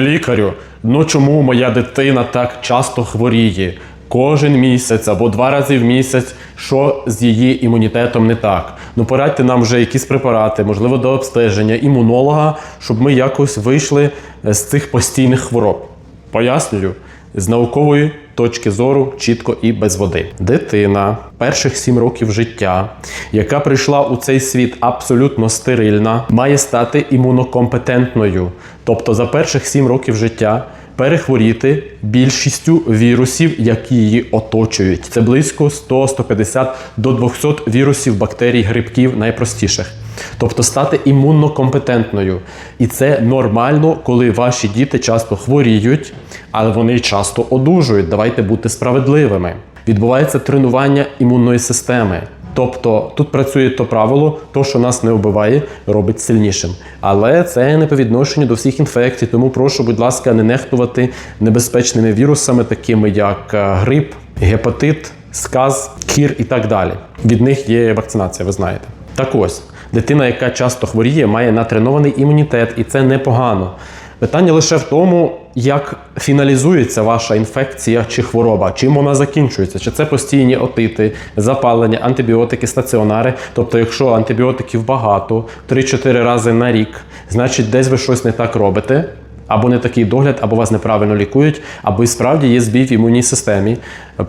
Лікарю, ну чому моя дитина так часто хворіє? Кожен місяць або два рази в місяць, що з її імунітетом не так. Ну порадьте нам вже якісь препарати, можливо, до обстеження імунолога, щоб ми якось вийшли е, з цих постійних хвороб. Пояснюю, з наукової точки зору чітко і без води. Дитина перших сім років життя, яка прийшла у цей світ абсолютно стерильна, має стати імунокомпетентною. Тобто за перших сім років життя перехворіти більшістю вірусів, які її оточують. Це близько 100-150 до 200 вірусів, бактерій, грибків найпростіших. Тобто стати імуннокомпетентною. І це нормально, коли ваші діти часто хворіють, але вони часто одужують. Давайте бути справедливими. Відбувається тренування імунної системи. Тобто тут працює то правило, то, що нас не вбиває, робить сильнішим. Але це не по відношенню до всіх інфекцій, тому прошу, будь ласка, не нехтувати небезпечними вірусами, такими як е, грип, гепатит, сказ, кір і так далі. Від них є вакцинація, ви знаєте. Так ось, дитина, яка часто хворіє, має натренований імунітет, і це непогано. Питання лише в тому, як фіналізується ваша інфекція чи хвороба, чим вона закінчується, чи це постійні отити, запалення, антибіотики, стаціонари. Тобто, якщо антибіотиків багато, 3-4 рази на рік, значить десь ви щось не так робите. Або не такий догляд, або вас неправильно лікують, або і справді є збій в імунній системі.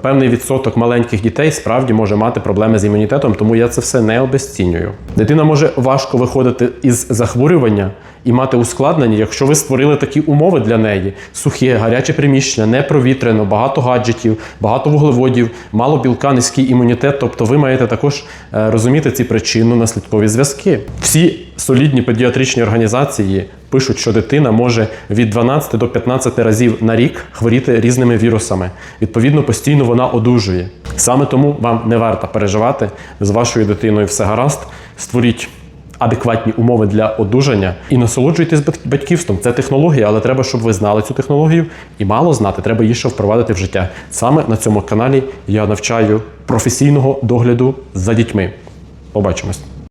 Певний відсоток маленьких дітей справді може мати проблеми з імунітетом, тому я це все не обесцінюю. Дитина може важко виходити із захворювання і мати ускладнення, якщо ви створили такі умови для неї: сухе, гаряче приміщення, непровітряно, багато гаджетів, багато вуглеводів, мало білка, низький імунітет. Тобто ви маєте також е, розуміти ці причинно-наслідкові зв'язки. Всі солідні педіатричні організації пишуть, що дитина може від 12 до 15 разів на рік хворіти різними вірусами. Відповідно, постійно вона одужує. Саме тому вам не варто переживати з вашою дитиною все гаразд. Створіть адекватні умови для одужання і насолоджуйтесь батьківством. Це технологія, але треба, щоб ви знали цю технологію і мало знати, треба її ще впровадити в життя. Саме на цьому каналі я навчаю професійного догляду за дітьми. Побачимось.